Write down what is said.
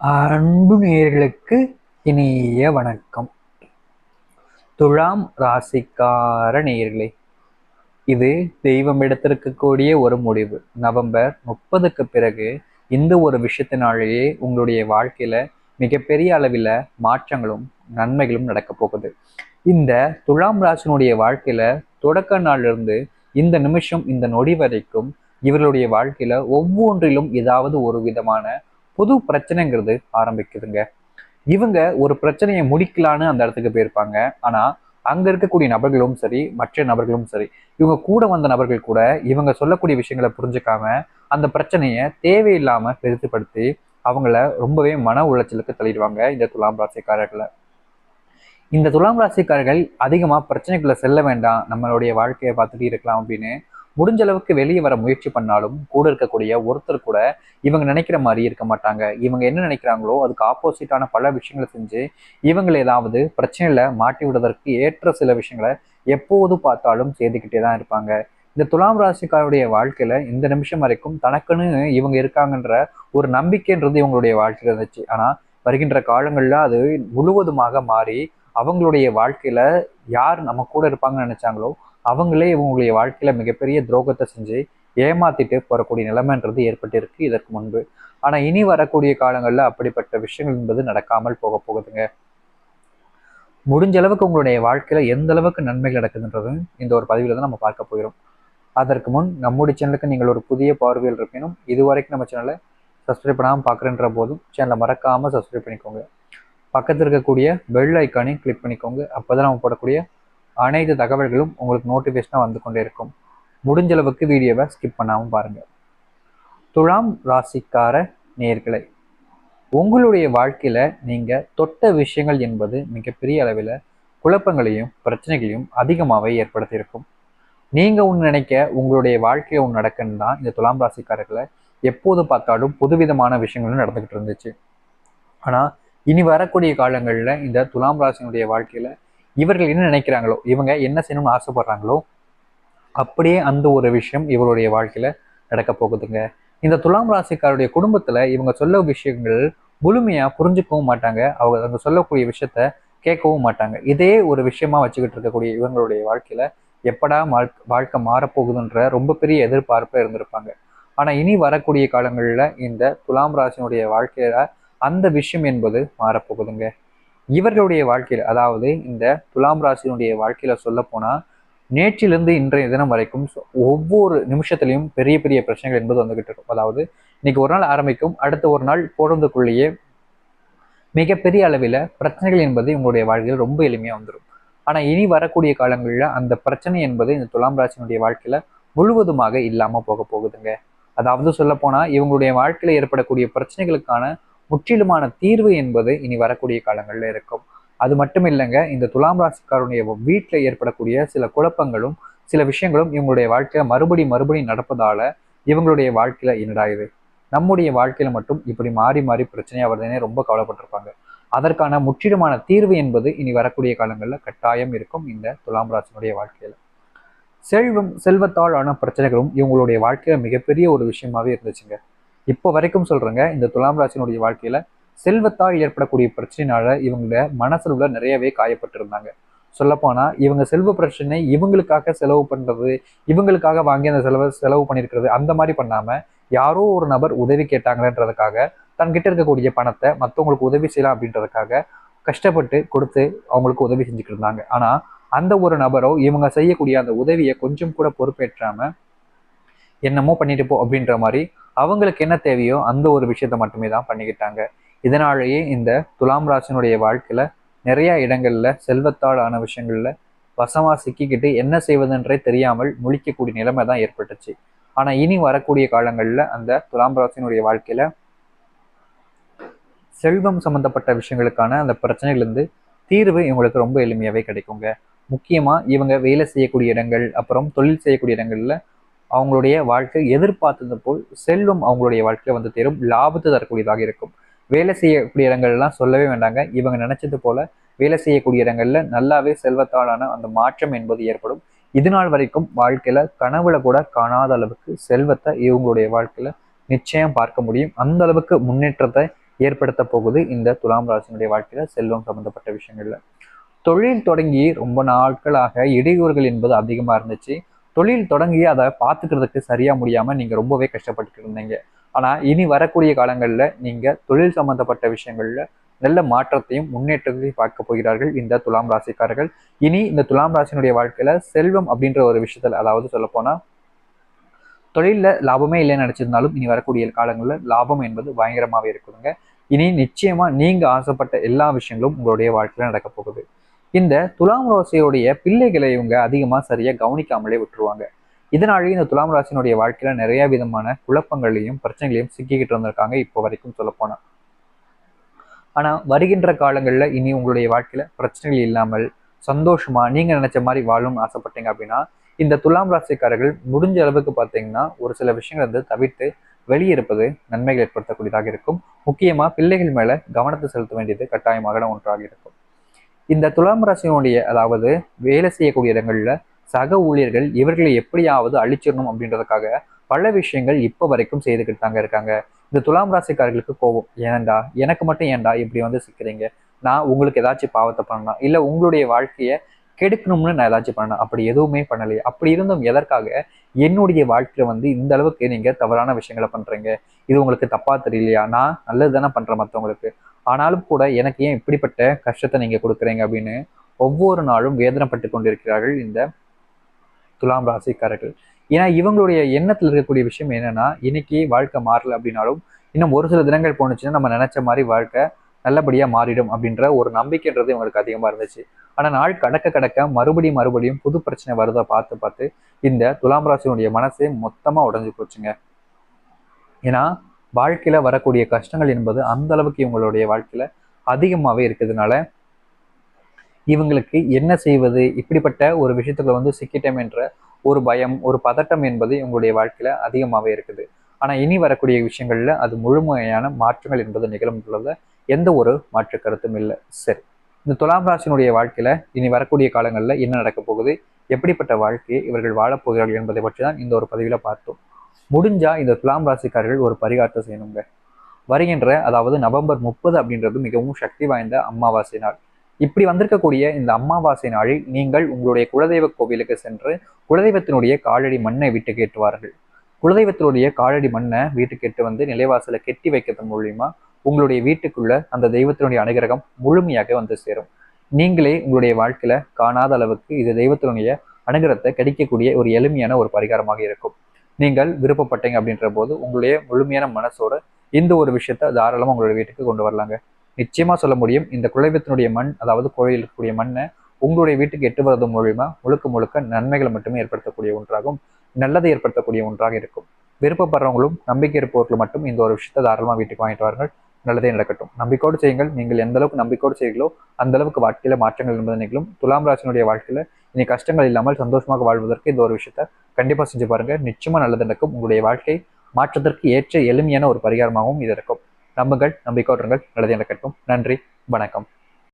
அன்பு நேயர்களுக்கு இனிய வணக்கம். துழாம் ராசிக்கார நேயர்களே இது தெய்வம் எடுத்திருக்கக்கூடிய ஒரு முடிவு. நவம்பர் முப்பதுக்கு பிறகு இந்த ஒரு விஷயத்தினாலேயே உங்களுடைய வாழ்க்கையில மிகப்பெரிய அளவில் மாற்றங்களும் நன்மைகளும் நடக்க போகுது. இந்த துழாம் ராசினுடைய வாழ்க்கையில தொடக்க நாளிலிருந்து இந்த நிமிஷம் இந்த நொடி வரைக்கும் இவர்களுடைய வாழ்க்கையில ஒவ்வொன்றிலும் ஏதாவது ஒரு விதமான புது பிரச்சனைங்கிறது ஆரம்பிக்குதுங்க. இவங்க ஒரு பிரச்சனையை முடிக்கலான்னு அந்த இடத்துக்கு போயிருப்பாங்க. ஆனா அங்க இருக்கக்கூடிய நபர்களும் சரி மற்ற நபர்களும் சரி இவங்க கூட வந்த நபர்கள் கூட இவங்க சொல்லக்கூடிய விஷயங்களை புரிஞ்சுக்காம அந்த பிரச்சனையை தேவையில்லாம பெருசுப்படுத்தி அவங்கள ரொம்பவே மன உளைச்சலுக்கு தள்ளிடுவாங்க இந்த துலாம் ராசிக்காரர்களை. இந்த துலாம் ராசிக்காரர்கள் அதிகமாக பிரச்சனைக்குள்ளே செல்ல வேண்டாம். நம்மளுடைய வாழ்க்கையை பார்த்துட்டு இருக்கலாம் அப்படின்னு முடிஞ்ச அளவுக்கு வெளியே வர முயற்சி பண்ணாலும் கூட இருக்கக்கூடிய ஒருத்தர் கூட இவங்க நினைக்கிற மாதிரி இருக்க மாட்டாங்க. இவங்க என்ன நினைக்கிறாங்களோ அதுக்கு ஆப்போசிட்டான பல விஷயங்களை செஞ்சு இவங்களை ஏதாவது பிரச்சனையில மாட்டி விடுவதற்கு ஏற்ற சில விஷயங்களை எப்போது பார்த்தாலும் செய்துக்கிட்டே தான் இருப்பாங்க. இந்த துலாம் ராசிக்காருடைய வாழ்க்கையில இந்த நிமிஷம் வரைக்கும் தனக்குன்னு இவங்க இருக்காங்கன்ற ஒரு நம்பிக்கைன்றது இவங்களுடைய வாழ்க்கையில இருந்துச்சு. ஆனா வருகின்ற காலங்கள்ல அது முழுவதுமாக மாறி அவங்களுடைய வாழ்க்கையில யார் நம்ம கூட இருப்பாங்கன்னு நினைச்சாங்களோ அவங்களே இவங்களுடைய வாழ்க்கையில் மிகப்பெரிய துரோகத்தை செஞ்சு ஏமாத்திட்டு போகக்கூடிய நிலைமைன்றது ஏற்பட்டிருக்கு இதற்கு முன்பு. ஆனால் இனி வரக்கூடிய காலங்களில் அப்படிப்பட்ட விஷயங்கள் என்பது நடக்காமல் போக போகுதுங்க. முடிஞ்ச அளவுக்கு உங்களுடைய வாழ்க்கையில் எந்த அளவுக்கு நன்மைகள் நடக்குதுன்றது இந்த ஒரு பதிவில் தான் நம்ம பார்க்க போகிறோம். அதற்கு முன் நம்முடைய சேனலுக்கு நீங்கள் ஒரு புதிய பார்வையில் இருப்பினும் இது வரைக்கும் நம்ம சேனலை சப்ஸ்கிரைப் பண்ணாமல் பார்க்குறன்ற போதும் சேனலை மறக்காமல் சப்ஸ்கிரைப் பண்ணிக்கோங்க. பக்கத்தில் இருக்கக்கூடிய பெல் ஐக்கானையும் கிளிக் பண்ணிக்கோங்க. அப்போ தான் நம்ம போடக்கூடிய அனைத்து தகவல்களும் உங்களுக்கு நோட்டிஃபிகேஷனாக வந்து கொண்டே இருக்கும். முடிஞ்ச அளவுக்கு வீடியோவை ஸ்கிப் பண்ணாமல் பாருங்கள் துலாம் ராசிக்கார நேர்களை உங்களுடைய வாழ்க்கையில் நீங்கள் தொட்ட விஷயங்கள் என்பது மிகப்பெரிய அளவில் குழப்பங்களையும் பிரச்சனைகளையும் அதிகமாகவே ஏற்படுத்தியிருக்கும். நீங்கள் ஒன்று நினைக்க உங்களுடைய வாழ்க்கையை ஒன்று நடக்குன்னு தான் இந்த துலாம் ராசிக்காரர்களை எப்போது பார்த்தாலும் புதுவிதமான விஷயங்களும் நடந்துக்கிட்டு இருந்துச்சு. ஆனால் இனி வரக்கூடிய காலங்களில் இந்த துலாம் ராசினுடைய வாழ்க்கையில் இவர்கள் என்ன நினைக்கிறாங்களோ இவங்க என்ன செய்யணும்னு ஆசைப்படுறாங்களோ அப்படியே அந்த ஒரு விஷயம் இவருடைய வாழ்க்கையில நடக்க போகுதுங்க. இந்த துலாம் ராசிக்காருடைய குடும்பத்துல இவங்க சொல்ல விஷயங்கள் முழுமையா புரிஞ்சுக்கவும் மாட்டாங்க. அவங்க அவங்க சொல்லக்கூடிய விஷயத்த கேட்கவும் மாட்டாங்க. இதே ஒரு விஷயமா வச்சுக்கிட்டு இருக்கக்கூடிய இவங்களுடைய வாழ்க்கையில எப்படா வாழ்க்கை மாறப்போகுதுன்ற ரொம்ப பெரிய எதிர்பார்ப்பு இருந்திருப்பாங்க. ஆனா இனி வரக்கூடிய காலங்களில் இந்த துலாம் ராசினுடைய வாழ்க்கையில அந்த விஷயம் என்பது மாறப்போகுதுங்க. இவர்களுடைய வாழ்க்கையில் அதாவது இந்த துலாம் ராசியினுடைய வாழ்க்கையில சொல்ல போனா நேற்றிலிருந்து இன்றைய தினம் வரைக்கும் ஒவ்வொரு நிமிஷத்துலையும் பெரிய பெரிய பிரச்சனைகள் என்பது வந்துகிட்டு இருக்கும். அதாவது இன்னைக்கு ஒரு நாள் ஆரம்பிக்கும் அடுத்த ஒரு நாள் போடுறதுக்குள்ளேயே மிகப்பெரிய அளவில் பிரச்சனைகள் என்பது இவங்களுடைய வாழ்க்கையில் ரொம்ப எளிமையாக வந்துடும் ஆனால் இனி வரக்கூடிய காலங்களில் அந்த பிரச்சனை என்பது இந்த துலாம் ராசியினுடைய வாழ்க்கையில் முழுவதுமாக இல்லாமல் போக போகுதுங்க. அதாவது சொல்ல இவங்களுடைய வாழ்க்கையில் ஏற்படக்கூடிய பிரச்சனைகளுக்கான முற்றிலுமான தீர்வு என்பது இனி வரக்கூடிய காலங்களில் இருக்கும். அது மட்டும் இல்லைங்க இந்த துலாம் ராசிக்காரனுடைய வீட்டில் ஏற்படக்கூடிய சில குழப்பங்களும் சில விஷயங்களும் இவங்களுடைய வாழ்க்கையில மறுபடி மறுபடி நடப்பதால இவங்களுடைய வாழ்க்கையில என்னடா இது? நம்முடைய வாழ்க்கையில மட்டும் இப்படி மாறி மாறி பிரச்சனையா வருதுன்னே ரொம்ப கவலைப்பட்டிருப்பாங்க. அதற்கான முற்றிலுமான தீர்வு என்பது இனி வரக்கூடிய காலங்களில் கட்டாயம் இருக்கும் இந்த துலாம் ராசினுடைய வாழ்க்கையில. செல்வம் செல்வத்தாலான பிரச்சனைகளும் இவங்களுடைய வாழ்க்கையில மிகப்பெரிய ஒரு விஷயமாவே இருந்துச்சுங்க. இப்போ வரைக்கும் சொல்றேங்க இந்த துலாம் ராசினுடைய வாழ்க்கையில செல்வத்தால் ஏற்படக்கூடிய பிரச்சனைனால மனசில் உள்ள நிறையவே காயப்பட்டிருந்தாங்க. சொல்லப்போனா இவங்க செல்வ பிரச்சனை இவங்களுக்காக செலவு பண்றது இவங்களுக்காக வாங்கி அந்த செலவு செலவு பண்ணியிருக்கிறது அந்த மாதிரி பண்ணாம யாரோ ஒரு நபர் உதவி கேட்டாங்கன்றதுக்காக தன்கிட்ட இருக்கக்கூடிய பணத்தை மற்றவங்களுக்கு உதவி செய்யலாம் அப்படின்றதுக்காக கஷ்டப்பட்டு கொடுத்து அவங்களுக்கு உதவி செஞ்சுட்டு இருந்தாங்க. ஆனா அந்த ஒரு நபரோ இவங்க செய்யக்கூடிய அந்த உதவியை கொஞ்சம் கூட பொறுப்பேற்றாம என்னமோ பண்ணிட்டு போ அப்படின்ற மாதிரி அவங்களுக்கு என்ன தேவையோ அந்த ஒரு விஷயத்த மட்டுமே தான் பண்ணிக்கிட்டாங்க. இதனாலேயே இந்த துலாம் ராசினுடைய வாழ்க்கையில நிறைய இடங்கள்ல செல்வத்தால் ஆன விஷயங்கள்ல வசமா சிக்கிக்கிட்டு என்ன செய்வதுன்றே தெரியாமல் முழிக்கக்கூடிய நிலைமை தான் ஏற்பட்டுச்சு. ஆனா இனி வரக்கூடிய காலங்கள்ல அந்த துலாம் ராசினுடைய வாழ்க்கையில செல்வம் சம்பந்தப்பட்ட விஷயங்களுக்கான அந்த பிரச்சனைகள்லேருந்து தீர்வு இவங்களுக்கு ரொம்ப எளிமையாவே கிடைக்குங்க. முக்கியமா இவங்க வேலை செய்யக்கூடிய இடங்கள் அப்புறம் தொழில் செய்யக்கூடிய இடங்கள்ல அவங்களுடைய வாழ்க்கை எதிர்பார்த்தது போல் செல்வம் அவங்களுடைய வாழ்க்கையில வந்து தேரும் லாபத்தை தரக்கூடியதாக இருக்கும். வேலை செய்யக்கூடிய இடங்கள்லாம் சொல்லவே வேண்டாங்க. இவங்க நினைச்சது போல வேலை செய்யக்கூடிய இடங்கள்ல நல்லாவே செல்வத்தாலான அந்த மாற்றம் என்பது ஏற்படும். இது நாள் வரைக்கும் வாழ்க்கையில கனவுல கூட காணாத அளவுக்கு செல்வத்தை இவங்களுடைய வாழ்க்கையில நிச்சயம் பார்க்க முடியும். அந்த அளவுக்கு முன்னேற்றத்தை ஏற்படுத்த போகுது இந்த துலாம் ராசினுடைய வாழ்க்கையில செல்வம் சம்பந்தப்பட்ட விஷயங்கள்ல. தொழில் தொடங்கி ரொம்ப நாட்களாக இடையூறுகள் என்பது அதிகமா இருந்துச்சு. தொழில் தொடங்கி அதை பார்த்துக்கிறதுக்கு சரியா முடியாம நீங்க ரொம்பவே கஷ்டப்பட்டு இருந்தீங்க. ஆனா இனி வரக்கூடிய காலங்கள்ல நீங்க தொழில் சம்பந்தப்பட்ட விஷயங்கள்ல நல்ல மாற்றத்தையும் முன்னேற்றத்தையும் பார்க்க போகிறார்கள் இந்த துலாம் ராசிக்காரர்கள். இனி இந்த துலாம் ராசினுடைய வாழ்க்கையில செல்வம் அப்படின்ற ஒரு விஷயத்துல அதாவது சொல்ல போனா தொழிலில் லாபமே இல்லைன்னு நினைச்சிருந்தாலும் இனி வரக்கூடிய காலங்களில் லாபம் என்பது பயங்கரமாகவே இருக்குதுங்க. இனி நிச்சயமா நீங்க ஆசைப்பட்ட எல்லா விஷயங்களும் உங்களுடைய வாழ்க்கையில நடக்க போகுது. இந்த துலாம் ராசியோடைய பிள்ளைகளை இவங்க அதிகமாக சரியாக கவனிக்காமலே விட்டுருவாங்க. இதனாலேயே இந்த துலாம் ராசியினுடைய வாழ்க்கையில நிறைய விதமான குழப்பங்களையும் பிரச்சனைகளையும் சிக்கிக்கிட்டு வந்திருக்காங்க இப்போ வரைக்கும் சொல்லப்போனால் ஆனால் வருகின்ற காலங்களில் இனி உங்களுடைய வாழ்க்கையில பிரச்சனைகள் இல்லாமல் சந்தோஷமா நீங்க நினைச்ச மாதிரி வாழணும்னு ஆசைப்பட்டீங்க அப்படின்னா இந்த துலாம் ராசிக்காரர்கள் முடிஞ்ச அளவுக்கு பார்த்தீங்கன்னா ஒரு சில விஷயங்களை வந்து தவிர்த்து வெளியே இருப்பது நன்மைகள் ஏற்படுத்தக்கூடியதாக இருக்கும். முக்கியமாக பிள்ளைகள் மேலே கவனத்தை செலுத்த வேண்டியது கட்டாயமாக ஒன்றாக இருக்கும். இந்த துலாம் ராசியினுடைய அதாவது வேலை செய்யக்கூடிய இடங்களில் சக ஊழியர்கள் இவர்களை எப்படியாவது அழிச்சிடணும் அப்படின்றதுக்காக பல விஷயங்கள் இப்போ வரைக்கும் செய்துக்கிட்டு தாங்க இருக்காங்க. இந்த துலாம் ராசிக்காரர்களுக்கு கோபம். ஏன்டா எனக்கு மட்டும் ஏன்டா இப்படி வந்து சிக்கிறீங்க? நான் உங்களுக்கு ஏதாச்சும் பாவத்தை பண்ணலாம் இல்லை உங்களுடைய வாழ்க்கையை கெடுக்கணும்னு நான் ஏதாச்சும் பண்ணேன் அப்படி எதுவுமே பண்ணலையே. அப்படி இருந்தும் எதற்காக என்னுடைய வாழ்க்கையில வந்து இந்த அளவுக்கு நீங்க தவறான விஷயங்களை பண்றீங்க. இது உங்களுக்கு தப்பா தெரியலையா? நான் நல்லது தானே பண்றேன் மற்றவங்களுக்கு ஆனாலும் கூட எனக்கு ஏன் இப்படிப்பட்ட கஷ்டத்தை நீங்க கொடுக்குறீங்க அப்படின்னு ஒவ்வொரு நாளும் வேதனைப்பட்டு கொண்டிருக்கிறார்கள் இந்த துலாம் ராசிக்காரர்கள். ஏன்னா இவங்களுடைய எண்ணத்தில் இருக்கக்கூடிய விஷயம் என்னன்னா இன்னைக்கு வாழ்க்கை மாறல அப்படின்னாலும் இன்னும் ஒரு சில தினங்கள் போணுச்சுன்னா நம்ம நினைச்ச மாதிரி வாழ்க்கை நல்லபடியாக மாறிடும் அப்படின்ற ஒரு நம்பிக்கைன்றது இவங்களுக்கு அதிகமாக இருந்துச்சு. ஆனால் நாள் கடக்க கடக்க மறுபடியும் மறுபடியும் புது பிரச்சனை வருதை பார்த்து பார்த்து இந்த துலாம் ராசியினுடைய மனசே மொத்தமாக உடைஞ்சு போச்சுங்க. ஏன்னா வாழ்க்கையில் வரக்கூடிய கஷ்டங்கள் என்பது அந்த அளவுக்கு இவங்களுடைய வாழ்க்கையில் அதிகமாகவே இருக்கிறதுனால இவங்களுக்கு என்ன செய்வது இப்படிப்பட்ட ஒரு விஷயத்துக்குள்ள வந்து சிக்கிட்டோம் என்ற ஒரு பயம் ஒரு பதட்டம் என்பது இவங்களுடைய வாழ்க்கையில் அதிகமாகவே இருக்குது. ஆனால் இனி வரக்கூடிய விஷயங்களில் அது முழுமையான மாற்றங்கள் என்பது நிகழும் எந்த ஒரு மாற்று கருத்தும் இல்லை. சரி. இந்த துலாம் ராசினுடைய வாழ்க்கையில் இனி வரக்கூடிய காலங்களில் என்ன நடக்கப் போகுது? எப்படிப்பட்ட வாழ்க்கையை இவர்கள் வாழப்போகிறார்கள் என்பதை பற்றி தான் இந்த ஒரு பதிவில் பார்த்தோம். முடிஞ்சா இந்த துலாம் ராசிக்காரர்கள் ஒரு பரிகாரத்தை செய்யணுங்க. வருகின்ற அதாவது நவம்பர் முப்பது அப்படின்றது மிகவும் சக்தி வாய்ந்த அமாவாசை நாள். இப்படி வந்திருக்கக்கூடிய இந்த அமாவாசை நாளில் நீங்கள் உங்களுடைய குலதெய்வ கோவிலுக்கு சென்று குலதெய்வத்தினுடைய காலடி மண்ணை விட்டு கேட்டுவார்கள். குலதெய்வத்தினுடைய காலடி மண்ணை வீட்டுக்கு எட்டு வந்து நிலைவாசலை கெட்டி வைக்கிறது மூலியமா உங்களுடைய வீட்டுக்குள்ள அந்த தெய்வத்தினுடைய அனுகிரகம் முழுமையாக வந்து சேரும். நீங்களே உங்களுடைய வாழ்க்கையில காணாத அளவுக்கு இது தெய்வத்தினுடைய அனுகிரகத்தை கிடைக்கக்கூடிய ஒரு எளிமையான ஒரு பரிகாரமாக இருக்கும். நீங்கள் விருப்பப்பட்டீங்க அப்படின்ற போது உங்களுடைய முழுமையான மனசோட இந்த ஒரு விஷயத்த தாராளமாக உங்களுடைய வீட்டுக்கு கொண்டு வரலாங்க. நிச்சயமா சொல்ல முடியும் இந்த குலதெய்வத்தினுடைய மண் அதாவது கோயில் இருக்கக்கூடிய மண்ணை உங்களுடைய வீட்டுக்கு எட்டு வரது மூலியமா முழுக்க முழுக்க நன்மைகளை மட்டுமே ஏற்படுத்தக்கூடிய ஒன்றாகும். நல்லதை ஏற்படுத்தக்கூடிய ஒன்றாக இருக்கும். விருப்பப்படுறவங்களும் நம்பிக்கை இருப்பவர்களும் மட்டும் இந்த ஒரு விஷயத்தை தாராளமாக வீட்டுக்கு வாங்கிட்டு வாருங்கள். நல்லதே நடக்கட்டும். நம்பிக்கையோடு செய்யுங்கள். நீங்கள் எந்த அளவுக்கு நம்பிக்கையோடு செய்கிறீங்களோ அந்த அளவுக்கு வாழ்க்கையில மாற்றங்கள் என்பது நிகழும் துலாம் ராசினுடைய வாழ்க்கையில இனி கஷ்டங்கள் இல்லாமல் சந்தோஷமாக வாழ்வதற்கு இந்த ஒரு விஷயத்த கண்டிப்பா செஞ்சு பாருங்க. நிச்சயமா நல்லது நடக்கும். உங்களுடைய வாழ்க்கை மாற்றத்திற்கு ஏற்ற எளிமையான ஒரு பரிகாரமாகவும் இது இருக்கும். நம்புங்கள் நம்பிக்கையோடுங்கள் நல்லதே நடக்கட்டும். நன்றி வணக்கம்.